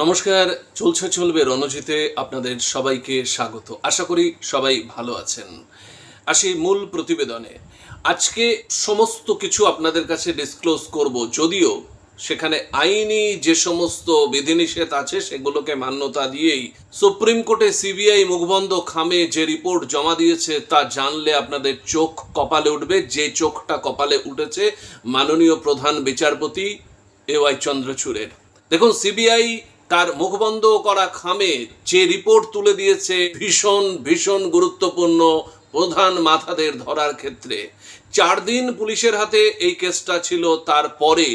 নমস্কার, চলছে চলবে রণজিতে আপনাদের সবাইকে স্বাগত। আশা করি সবাই ভালো আছেন। আসি মূল প্রতিবেদনে। আজকে সমস্ত কিছু আপনাদের কাছে ডিসক্লোজ করব, যদিও সেখানে আইনি যে সমস্ত বিধিনিষেধ আছে সেগুলোকে মান্যতা দিয়েই সুপ্রিম কোর্টে সিবিআই মুখবন্ধ খামে যে রিপোর্ট জমা দিয়েছে তা জানলে আপনাদের চোখ কপালে উঠবে। যে চোখটা কপালে উঠেছে মাননীয় প্রধান বিচারপতি এ ওয়াই চন্দ্রচূড়ের। দেখুন, সিবিআই তার মুখবন্ধ করা খামে যে রিপোর্ট তুলে দিয়েছে ভীষণ ভীষণ গুরুত্বপূর্ণ প্রধান মাথাদের ধরার ক্ষেত্রে। চার দিন পুলিশের হাতে এই কেসটা ছিল, তারপরে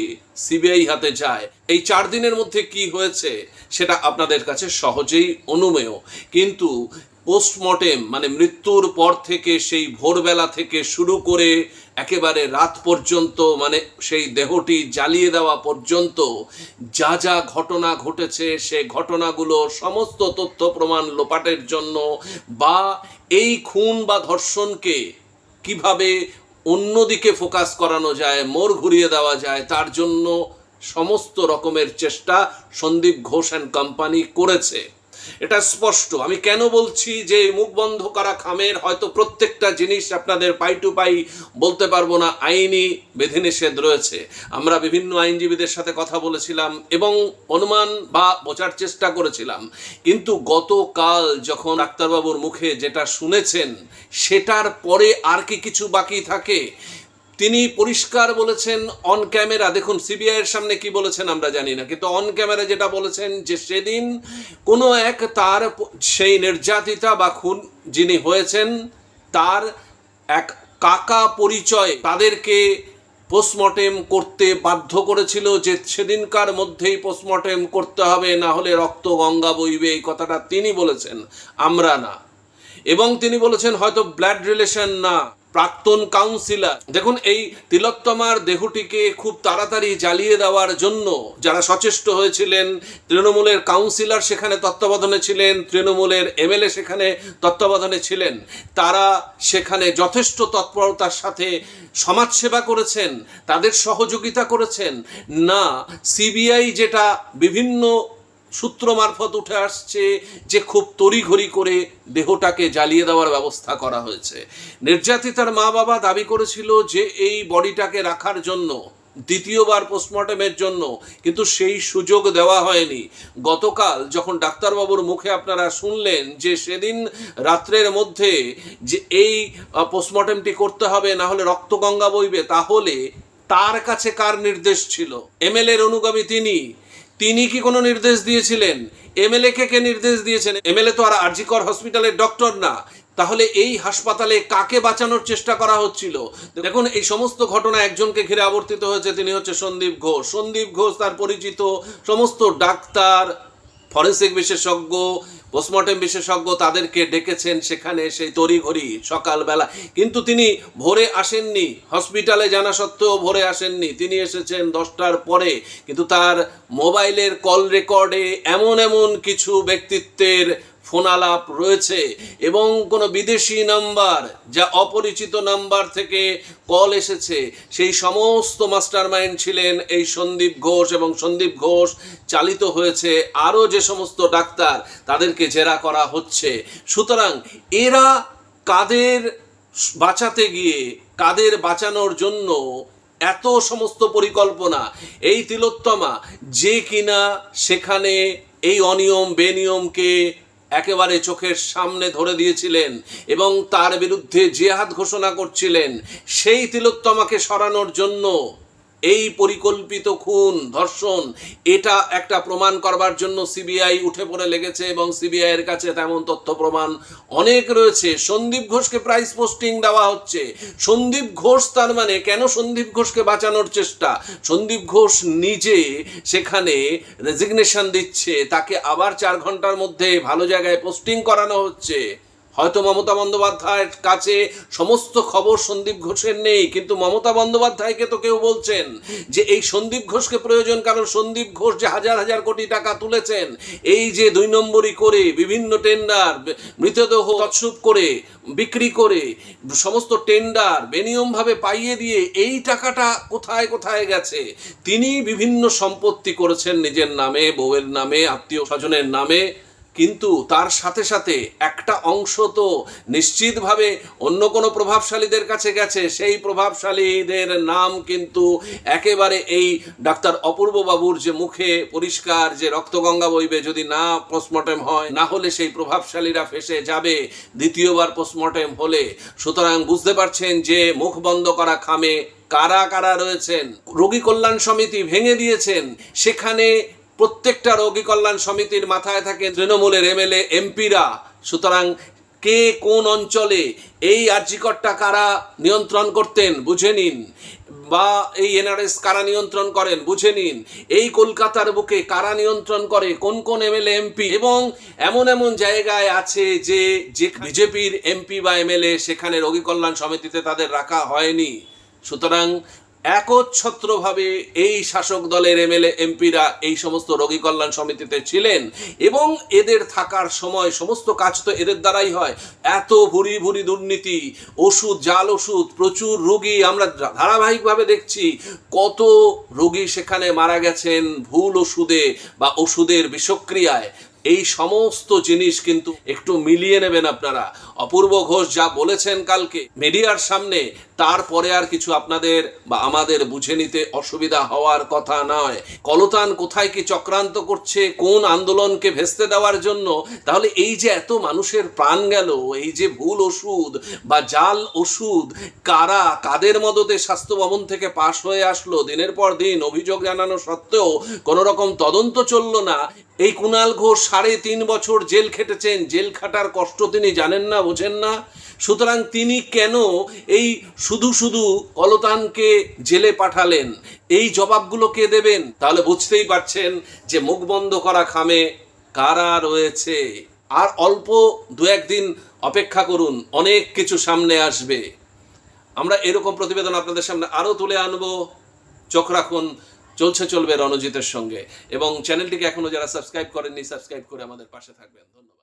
সিবিআই হাতে যায়। এই চার দিনের মধ্যে কি হয়েছে সেটা আপনাদের কাছে সহজেই অনুমেয়। কিন্তু পোস্টমর্টেম মানে মৃত্যুর পর থেকে, সেই ভোরবেলা থেকে শুরু করে একেবারে রাত পর্যন্ত মানে সেই দেহটি জ্বালিয়ে দেওয়া পর্যন্ত যা যা ঘটনা ঘটেছে, সে ঘটনাগুলো সমস্ত তথ্য প্রমাণ লোপাটের জন্য বা এই খুন বা ধর্ষণকে কীভাবে অন্যদিকে ফোকাস করানো যায় মোর ঘুরিয়ে দেওয়া যায়, তার জন্য সমস্ত রকমের চেষ্টা সন্দীপ ঘোষ অ্যান্ড কোম্পানি করেছে। এটা স্পষ্ট। আমি কেন বলছি যে মুখ বন্ধ করা খামের হয়তো প্রত্যেকটা জিনিস আপনাদের পাই টু পাই বলতে পারব না, আইনি বিধিনিষেধ রয়েছে। আমরা বিভিন্ন আইনজীবীদের সাথে কথা বলেছিলাম এবং অনুমান বা বোঝার চেষ্টা করেছিলাম। কিন্তু গতকাল যখন ডাক্তারবাবুর মুখে যেটা শুনেছেন, সেটার পরে আর কি কিছু বাকি থাকে? তিনি পরিষ্কার বলেছেন অন ক্যামেরা দেখুন সিবিআই এর সামনে কি বলেছেন আমরা জানি না, কিন্তু অন ক্যামেরা যেটা বলেছেন যে সেদিন কোনো এক তার সেই নির্যাতিতা বা খুন যিনি হয়েছেন, তার এক কাকা পরিচয় তাদেরকে পোস্টমর্টেম করতে বাধ্য করেছিল যে সেদিনকার মধ্যেই পোস্টমর্টেম করতে হবে, না হলে রক্ত গঙ্গা বইবে, এই কথাটা তিনি বলেছেন, আমরা না। এবং তিনি বলেছেন হয়তো ব্লাড রিলেশন না। প্রাক্তন কাউন্সিলর। দেখুন, এই তিলোত্তমার দেহটিকে খুব তাড়াতাড়ি জ্বালিয়ে দেওয়ার জন্য যারা সচেষ্ট হয়েছিলেন, তৃণমূলের কাউন্সিলর সেখানে তত্ত্বাবধানে ছিলেন, তৃণমূলের এমএলএ সেখানে তত্ত্বাবধানে ছিলেন, তারা সেখানে যথেষ্ট তৎপরতার সাথে সমাজসেবা করেছেন, তাদের সহযোগিতা করেছেন। না, সিবিআই যেটা বিভিন্ন সূত্র মারফত উঠে আসছে যে খুব তড়িঘড়ি করে দেহটাকে জ্বালিয়ে দেওয়ার ব্যবস্থা করা হয়েছে। নির্যাতিতার মা বাবা দাবি করেছিল যে এই বডিটাকে রাখার জন্য, দ্বিতীয়বার পোস্টমর্টেমের জন্য, কিন্তু সেই সুযোগ দেওয়া হয়নি। গতকাল যখন ডাক্তারবাবুর মুখে আপনারা শুনলেন যে সেদিন রাত্রের মধ্যে যে এই পোস্টমর্টেমটি করতে হবে, না হলে রক্তগঙ্গা বইবে, তাহলে তার কাছে কার নির্দেশ ছিল? এমএলএ এর অনুগামী তিনি তিনি কি কোনো নির্দেশ দিয়েছিলেন? এমএলএ কে কে নির্দেশ দিয়েছেন? এমএলএ তো আর আরজিকর হসপিটালের ডক্টর না। তাহলে এই হাসপাতালে কাকে বাঁচানোর চেষ্টা করা হচ্ছিল? দেখুন, এই সমস্ত ঘটনা একজনকে ঘিরে আবর্তিত হয়েছে, তিনি হচ্ছে সন্দীপ ঘোষ। সন্দীপ ঘোষ তার পরিচিত সমস্ত ডাক্তার, ফরেন্সিক বিশেষজ্ঞ পোস্টমর্টেম বিশেষজ্ঞ তাদেরকে ডেকেছেন, সেখানে সেই তড়িঘড়ি সকালবেলা। কিন্তু তিনি ভোরে আসেননি, হসপিটালে জানা সত্ত্বেও ভোরে আসেননি। তিনি এসেছেন দশটার পরে, কিন্তু তার মোবাইলের কল রেকর্ডে এমন এমন কিছু ব্যক্তিত্বের ফোনালাপ রয়েছে এবং কোনো বিদেশি নাম্বার যা অপরিচিত নাম্বার থেকে কল এসেছে, সেই সমস্ত মাস্টারমাইন্ড ছিলেন এই সন্দীপ ঘোষ এবং সন্দীপ ঘোষ চালিত হয়েছে আরও যে সমস্ত ডাক্তার তাদেরকে জেরা করা হচ্ছে। সুতরাং এরা কাদের বাঁচাতে গিয়ে, কাদের বাঁচানোর জন্য এত সমস্ত পরিকল্পনা, এই তিলোত্তমা যে কিনা সেখানে এই অনিয়ম বেনিয়মকে একেবারে চোখের সামনে ধরে দিয়েছিলেন এবং তার বিরুদ্ধে জেহাদ ঘোষণা করছিলেন। সেই তিলোত্তমাকে সরানোর জন্য এই পরিকল্পিত খুন, ধর্ষণ, এটা একটা প্রমাণ করবার জন্য সিবিআই উঠে পড়ে লেগেছে এবং সিবিআই এর কাছে তেমন তথ্য প্রমাণ অনেক রয়েছে। সন্দীপ ঘোষকে প্রাইস পোস্টিং দেওয়া হচ্ছে। সন্দীপ ঘোষ তার মানে কেন সন্দীপ ঘোষকে বাঁচানোর চেষ্টা? সন্দীপ ঘোষ নিজে সেখানে রেজিগনেশন দিচ্ছে, তাকে আবার চার ঘণ্টার মধ্যে ভালো জায়গায় পোস্টিং করানো হচ্ছে। হয়তো মমতা বন্দ্যোপাধ্যায়ের কাছে সমস্ত খবর সন্দীপ ঘোষের নেই, কিন্তু মমতা বন্দ্যোপাধ্যায়কে তো কেউ বলছেন যে এই সন্দীপ ঘোষকে প্রয়োজন কারণ সন্দীপ ঘোষ যে হাজার হাজার কোটি টাকা তুলেছেন, এই যে দুই নম্বরই করে, বিভিন্ন টেন্ডার মৃতদেহ তৎসুপ করে, বিক্রি করে, সমস্ত টেন্ডার বেনিয়মভাবে পাইয়ে দিয়ে এই টাকাটা কোথায় কোথায় গেছে? তিনি বিভিন্ন সম্পত্তি করেছেন নিজের নামে, বউয়ের নামে আত্মীয় স্বজনের নামে। কিন্তু তার সাথে সাথে একটা অংশ তো নিশ্চিতভাবে অন্য কোনো প্রভাবশালীদের কাছে গেছে। সেই প্রভাবশালীদের নাম কিন্তু একেবারে এই ডাক্তার অপূর্ব বাবুর যে মুখে পরিষ্কার, যে রক্তগঙ্গা বইবে, যদি না পোস্টমর্টেম হয়, না হলে সেই প্রভাবশালীরা ফেসে যাবে, দ্বিতীয়বার পোস্টমর্টেম হলে। সুতরাং বুঝতে পারছেন যে মুখ বন্ধ করা খামে কারা কারা রয়েছেন? রোগী কল্যাণ সমিতি ভেঙে দিয়েছেন। সেখানে প্রত্যেকটা রোগী কল্যাণ সমিতির মাথায় থাকে তৃণমূলের এমএলএ, এমপিরা। সুতরাং কে কোন অঞ্চলে এই আর্জিকরটা কারা নিয়ন্ত্রণ করতেন, বুঝে নিন। বা এই এনআরএস কারা নিয়ন্ত্রণ করেন, বুঝে নিন। এই কলকাতার বুকে কারা নিয়ন্ত্রণ করে, কোন কোন এমএলএ, এমপি। এবং এমন এমন জায়গায় আছে যে যে বিজেপির এমপি বা এমএলএ সেখানে রোগী কল্যাণ সমিতিতে তাদের রাখা হয়নি। সুতরাং একচ্ছত্রভাবে এই শাসক দলের এমএলএ, এমপিরা এই সমস্ত রোগী কল্যাণ সমিতিতে ছিলেন এবং এদের থাকার সময় সমস্ত কাজ তো এদের দ্বারাই হয়। এত ভুরি ভুরি দুর্নীতি, ওষুধ, জাল ওষুধ, প্রচুর রোগী আমরা ধারাবাহিকভাবে দেখছি। কত রোগী সেখানে মারা গেছেন ভুল ওষুধে বা ওষুধের বিষক্রিয়ায়। এই সমস্ত জিনিস কিন্তু একটু মিলিয়ে নেবেন আপনারা। অপূর্ব ঘোষ যা বলেছেন কালকে, মিডিয়ার সামনে তারপরে আর কিছু আপনাদের বা আমাদের বুঝে নিতে অসুবিধা হওয়ার কথা নয়। কলতান কোথায় কি চক্রান্ত করছে, কোন আন্দোলনকে ভেস্তে দেওয়ার জন্য? তাহলে এই যে এত মানুষের প্রাণ গেল, এই যে ভুল ওষুধ বা জাল ওষুধ, কারা, কাদের মদতে স্বাস্থ্য ভবন থেকে পাশ হয়ে আসলো? দিনের পর দিন অভিযোগ জানানো সত্ত্বেও কোনো রকম তদন্ত চলল না। এই কুণাল ঘোষ সাড়ে তিন বছর জেল খেটেছেন, জেল খাটার কষ্ট তিনি জানেন না, বোঝেন না। সুতরাং তিনি কেন এই শুধু শুধু কলতানকে জেলে পাঠালেন, এই জবাবগুলো কে দেবেন? তাহলে বুঝতেই পারছেন যে মুখ বন্ধ করা খামে কারা রয়েছে। আর অল্প দু একদিন অপেক্ষা করুন, অনেক কিছু সামনে আসবে। আমরা এরকম প্রতিবেদন আপনাদের সামনে আরও তুলে আনব। চোখ রাখুন, চলছে চলবে রণজিতের সঙ্গে। এবং চ্যানেলটিকে এখনও যারা সাবস্ক্রাইব করেননি, সাবস্ক্রাইব করে আমাদের পাশে থাকবেন। ধন্যবাদ।